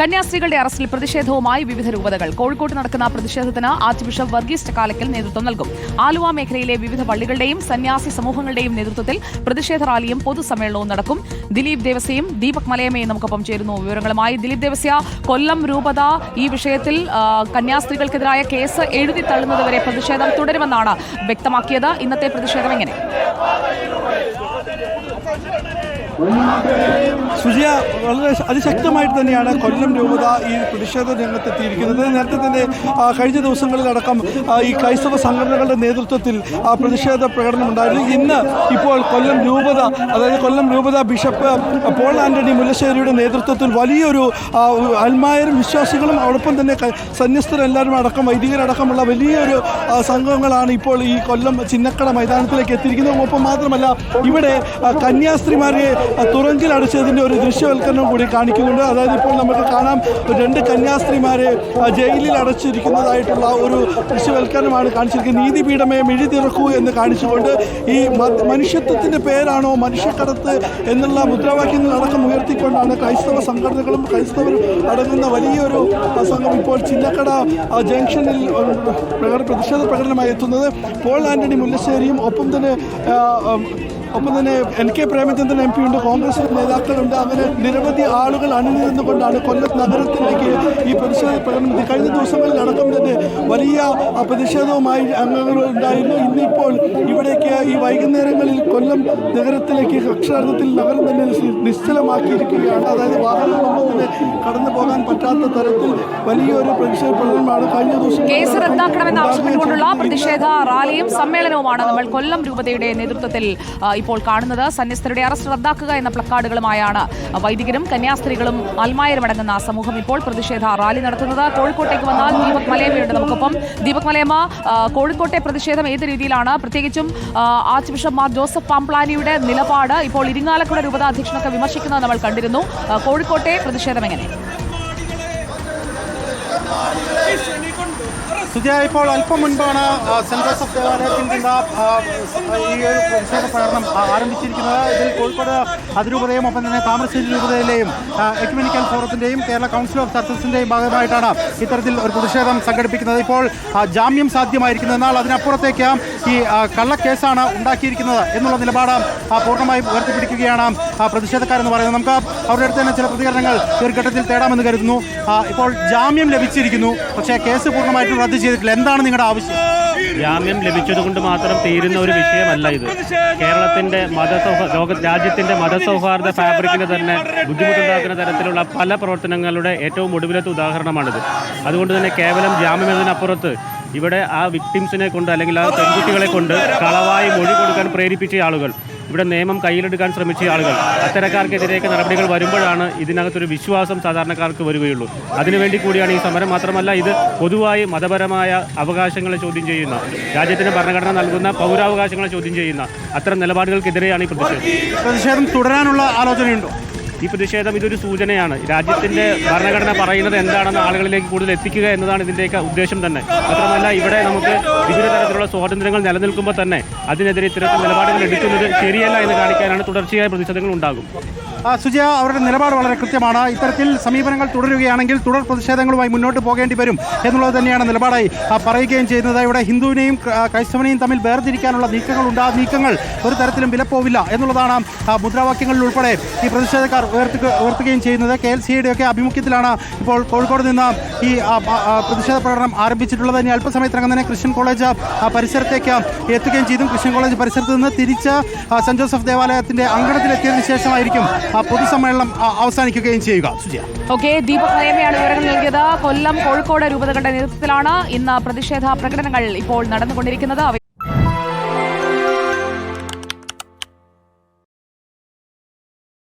കന്യാസ്ത്രീകളുടെ അറസ്റ്റിൽ പ്രതിഷേധവുമായി വിവിധ രൂപതകൾ. കോഴിക്കോട്ട് നടക്കുന്ന പ്രതിഷേധത്തിന് ആർച്ച് ബിഷപ്പ് വർഗീസ് ടക്കാലയ്ക്കൽ നേതൃത്വം നൽകും. ആലുവ മേഖലയിലെ വിവിധ പള്ളികളുടെയും സന്യാസി സമൂഹങ്ങളുടെയും നേതൃത്വത്തിൽ പ്രതിഷേധ റാലിയും പൊതുസമ്മേളനവും നടക്കും. ദിലീപ് ദേവസ്യയും ദീപക് മലയമയും നമുക്കൊപ്പം ചേരുന്നു വിവരങ്ങളുമായി. ദിലീപ് ദേവസ്യ കൊല്ലം രൂപത ഈ വിഷയത്തിൽ കന്യാസ്ത്രീകൾക്കെതിരായ കേസ് എഴുതി തള്ളുന്നതുവരെ പ്രതിഷേധം തുടരുമെന്നാണ് വ്യക്തമാക്കിയത്. ഇന്നത്തെ പ്രതിഷേധം എങ്ങനെ? സുജിയ വളരെ അതിശക്തമായിട്ട് തന്നെയാണ് കൊല്ലം രൂപത ഈ പ്രതിഷേധ രംഗത്തെത്തിയിരിക്കുന്നത് നേരത്തെ തന്നെ കഴിഞ്ഞ ദിവസങ്ങളിലടക്കം ഈ ക്രൈസ്തവ സംഘടനകളുടെ നേതൃത്വത്തിൽ പ്രതിഷേധ പ്രകടനം ഉണ്ടായിരുന്നു. ഇന്ന് ഇപ്പോൾ കൊല്ലം രൂപത അതായത് കൊല്ലം രൂപത ബിഷപ്പ് പോൾ ആന്റണി മുല്ലശ്ശേരിയുടെ നേതൃത്വത്തിൽ വലിയൊരു അൽമായരും വിശ്വാസികളും അതോടൊപ്പം തന്നെ സന്യസ്തരെല്ലാവരും അടക്കം വൈദികരടക്കമുള്ള വലിയൊരു സംഘങ്ങളാണ് ഇപ്പോൾ ഈ കൊല്ലം ചിന്നക്കട മൈതാനത്തിലേക്ക് എത്തിയിരിക്കുന്നത്. ഒപ്പം മാത്രമല്ല ഇവിടെ കന്യാസ്ത്രീമാരെ തുറങ്കിൽ അടച്ചതിന്റെ ഒരു ദൃശ്യവൽക്കരണം കൂടി കാണിക്കുന്നുണ്ട്. അതായത് ഇപ്പോൾ നമുക്ക് കാണാം രണ്ട് കന്യാസ്ത്രീമാരെ ജയിലിൽ അടച്ചിരിക്കുന്നതായിട്ടുള്ള ഒരു ദൃശ്യവൽക്കരണമാണ് കാണിച്ചിരിക്കുന്നത്. നീതിപീഠമേ മിഴി തിറക്കൂ എന്ന് കാണിച്ചുകൊണ്ട് ഈ മനുഷ്യത്വത്തിന്റെ പേരാണോ മനുഷ്യക്കടത്ത് എന്നുള്ള മുദ്രാവാക്യങ്ങൾ അടക്കം ഉയർത്തിക്കൊണ്ടാണ് ക്രൈസ്തവ സംഘടനകളും ക്രൈസ്തവരും അടങ്ങുന്ന വലിയൊരു സംഘം ഇപ്പോൾ ചിന്നക്കട ജംഗ്ഷനിൽ പ്രതിഷേധ പ്രകടനമായി എത്തുന്നത്. പോൾ ആന്റണി മുല്ലശ്ശേരിയും ഒപ്പം തന്നെ ഒപ്പം തന്നെ N K Premachandran M P ഉണ്ട് കോൺഗ്രസ് നേതാക്കളുണ്ട്. അങ്ങനെ നിരവധി ആളുകൾ അണിനിരുന്നുകൊണ്ടാണ് കൊല്ലം നഗരത്തിലേക്ക് ഈ പ്രതിഷേധ പ്രകടനം കഴിഞ്ഞ കഴിഞ്ഞ ദിവസങ്ങളിലടക്കം തന്നെ വലിയ പ്രതിഷേധവുമായി അംഗങ്ങൾ ഉണ്ടായിരുന്നു. ഇന്നിപ്പോൾ ഇവിടേക്ക് ഈ വൈകുന്നേരങ്ങളിൽ കൊല്ലം നഗരത്തിലേക്ക് അക്ഷരാർത്ഥത്തിൽ നഗരം തന്നെ നിശ്ചലമാക്കിയിരിക്കുകയാണ്. അതായത് വാഹനങ്ങളൊന്നും തന്നെ കടന്നു പോകാൻ പറ്റാത്ത തരത്തിൽ വലിയൊരു പ്രതിഷേധ പ്രകടനമാണ് കഴിഞ്ഞ ദിവസം കേസ് റദ്ദാക്കണമെന്ന് ആവശ്യപ്പെട്ടുകൊണ്ടുള്ള പ്രതിഷേധ റാലിയും സമ്മേളനവുമാണ് നമ്മൾ കൊല്ലം രൂപതയുടെ നേതൃത്വത്തിൽ ഇപ്പോൾ കാണുന്നത്. സന്യസ്തരുടെ അറസ്റ്റ് റദ്ദാക്കുക എന്ന പ്ലക്കാർഡുകളുമായാണ്. വൈദികരും കന്യാസ്ത്രീകളും അൽമായരുമടങ്ങുന്ന സമൂഹം ഇപ്പോൾ പ്രതിഷേധ റാലി നടത്തുന്നത്. കോഴിക്കോട്ടേക്ക് വന്നാൽ ദീപക് മലയമയുണ്ട് നമുക്കൊപ്പം. ദീപക് മലയമ കോഴിക്കോട്ടെ പ്രതിഷേധം ഏത് രീതിയിലാണ്? പ്രത്യേകിച്ചും ആർച്ച് ബിഷപ്പ് മാർ ജോസഫ് പാംപ്ലാനിയുടെ നിലപാട് ഇപ്പോൾ ഇരിങ്ങാലക്കുട രൂപത അധ്യക്ഷനൊക്കെ വിമർശിക്കുന്നത് നമ്മൾ കണ്ടിരുന്നു. കോഴിക്കോട്ടെ പ്രതിഷേധം എങ്ങനെ? സുജയ ഇപ്പോൾ അല്പം മുൻപാണ് സെന്റ് ജോസഫ് ദേവാലയത്തിൽ നിന്ന് ഈ ഒരു പ്രതിഷേധ പ്രകടനം ആരംഭിച്ചിരിക്കുന്നത്. ഇതിൽ കോഴിക്കോട് അതിരൂപതയും ഒപ്പം തന്നെ താമരശ്ശേരി രൂപതയിലെയും എക്യുമെനിക്കൽ ഫോറത്തിന്റെയും കേരള കൗൺസിൽ ഓഫ് ചർച്ചസിന്റെയും ഭാഗമായിട്ടാണ് ഇത്തരത്തിൽ ഒരു പ്രതിഷേധം സംഘടിപ്പിക്കുന്നത്. ഇപ്പോൾ ജാമ്യം സാധ്യമായിരിക്കുന്നത് എന്നാൽ അതിനപ്പുറത്തേക്ക് ഈ കള്ളക്കേസാണ് ഉണ്ടാക്കിയിരിക്കുന്നത് എന്നുള്ള നിലപാട് പൂർണമായും ഉയർത്തിപ്പിടിക്കുകയാണ് പ്രതിഷേധക്കാരെന്ന് പറയുന്നത്. നമുക്ക് അവരുടെ അടുത്ത് തന്നെ ചില പ്രതികരണങ്ങൾ ഈ ഒരു ഘട്ടത്തിൽ തേടാമെന്ന് കരുതുന്നു. ഇപ്പോൾ ജാമ്യം ലഭിച്ചിരിക്കുന്നു. പക്ഷേ കേസ് പൂർണമായിട്ടും റദ്ദ് ചെയ്തിട്ടില്ല. എന്താണ് നിങ്ങളുടെ ആവശ്യം? ജാമ്യം ലഭിച്ചതുകൊണ്ട് മാത്രം തീരുന്ന ഒരു വിഷയമല്ല ഇത്. കേരളത്തിന്റെ മതസൗഹ ലോക രാജ്യത്തിന്റെ മതസൗഹാർദ്ദ ഫാബ്രിക്കിന് തന്നെ ബുദ്ധിമുട്ടുണ്ടാക്കുന്ന തരത്തിലുള്ള പല പ്രവർത്തനങ്ങളുടെ ഏറ്റവും ഒടുവിലത്തെ ഉദാഹരണമാണിത്. അതുകൊണ്ട് തന്നെ കേവലം ജാമ്യം എന്നതിനപ്പുറത്ത് ഇവിടെ ആ വിക്ടിംസിനെ കൊണ്ട് അല്ലെങ്കിൽ ആ പെൺകുട്ടികളെ കൊണ്ട് കളവായി മൊഴി കൊടുക്കാൻ പ്രേരിപ്പിച്ച ആളുകൾ ഇവിടെ നിയമം കയ്യിലെടുക്കാൻ ശ്രമിച്ച ആളുകൾ. അത്തരക്കാർക്കെതിരെയൊക്കെ നടപടികൾ വരുമ്പോഴാണ് ഇതിനകത്തൊരു വിശ്വാസം സാധാരണക്കാർക്ക് വരികയുള്ളൂ. അതിനുവേണ്ടി കൂടിയാണ് ഈ സമരം. മാത്രമല്ല ഇത് പൊതുവായി മതപരമായ അവകാശങ്ങളെ ചോദ്യം ചെയ്യുന്ന രാജ്യത്തിന് ഭരണഘടന നൽകുന്ന പൗരാവകാശങ്ങളെ ചോദ്യം ചെയ്യുന്ന അത്തരം നിലപാടുകൾക്കെതിരെയാണ് ഈ പ്രതിഷേധം. പ്രതിഷേധം തുടരാനുള്ള ആലോചനയുണ്ടോ? ഈ പ്രതിഷേധം ഇതൊരു സൂചനയാണ്. രാജ്യത്തിന്റെ ഭരണഘടന പറയുന്നത് എന്താണെന്ന് ആളുകളിലേക്ക് കൂടുതൽ എത്തിക്കുക എന്നതാണ് ഇതിന്റെയൊക്കെ ഉദ്ദേശം തന്നെ. മാത്രമല്ല ഇവിടെ നമുക്ക് വിവിധ തരത്തിലുള്ള സ്വാതന്ത്ര്യങ്ങൾ നിലനിൽക്കുമ്പോൾ തന്നെ അതിനെതിരെ ഇത്തരത്തിൽ നിലപാടുകൾ എടുക്കുന്നത് ശരിയല്ല എന്ന് കാണിക്കാനാണ് തുടർച്ചയായ പ്രതിഷേധങ്ങൾ ഉണ്ടാകും. സുജയ അവരുടെ നിലപാട് വളരെ കൃത്യമാണ്. ഇത്തരത്തിൽ സമീപനങ്ങൾ തുടരുകയാണെങ്കിൽ തുടർ പ്രതിഷേധങ്ങളുമായി മുന്നോട്ട് പോകേണ്ടി വരും എന്നുള്ളത് തന്നെയാണ് നിലപാടായി പറയുകയും ചെയ്യുന്നത്. ഇവിടെ ഹിന്ദുവിനെയും ക്ര- ക്രൈസ്തവനെയും തമ്മിൽ വേർതിരിക്കാനുള്ള നീക്കങ്ങൾ ആ നീക്കങ്ങൾ ഒരു തരത്തിലും വിലപ്പോവില്ല എന്നുള്ളതാണ് മുദ്രാവാക്യങ്ങളിൽ ഉൾപ്പെടെ ഈ പ്രതിഷേധക്കാർ ഉയർത്തുക ഉയർത്തുകയും ചെയ്യുന്നത്. കെ എൽ സിയുടെ ഒക്കെ ആഭിമുഖ്യത്തിലാണ് ഇപ്പോൾ കോഴിക്കോട് നിന്ന് ഈ പ്രതിഷേധ പ്രകടനം ആരംഭിച്ചിട്ടുള്ളത്. ഇനി അല്പസമയത്തിനകം തന്നെ ക്രിസ്ത്യൻ കോളേജ് പരിസരത്തേക്ക് എത്തുകയും ചെയ്തു. ക്രിസ്ത്യൻ കോളേജ് പരിസരത്ത് നിന്ന് തിരിച്ച് സെന്റ് ജോസഫ് ദേവാലയത്തിന്റെ അങ്കണത്തിലെത്തിയതിനു ശേഷമായിരിക്കും പൊതുസമ്മേളനം അവസാനിക്കുകയും ചെയ്യുക. സുജയ. ഓക്കെ ദീപക് നയമയാണ് വിവരങ്ങൾ നൽകിയത്. കൊല്ലം കോഴിക്കോട് രൂപതകളുടെ നേതൃത്വത്തിലാണ് ഇന്ന് പ്രതിഷേധ പ്രകടനങ്ങൾ ഇപ്പോൾ നടന്നുകൊണ്ടിരിക്കുന്നത്.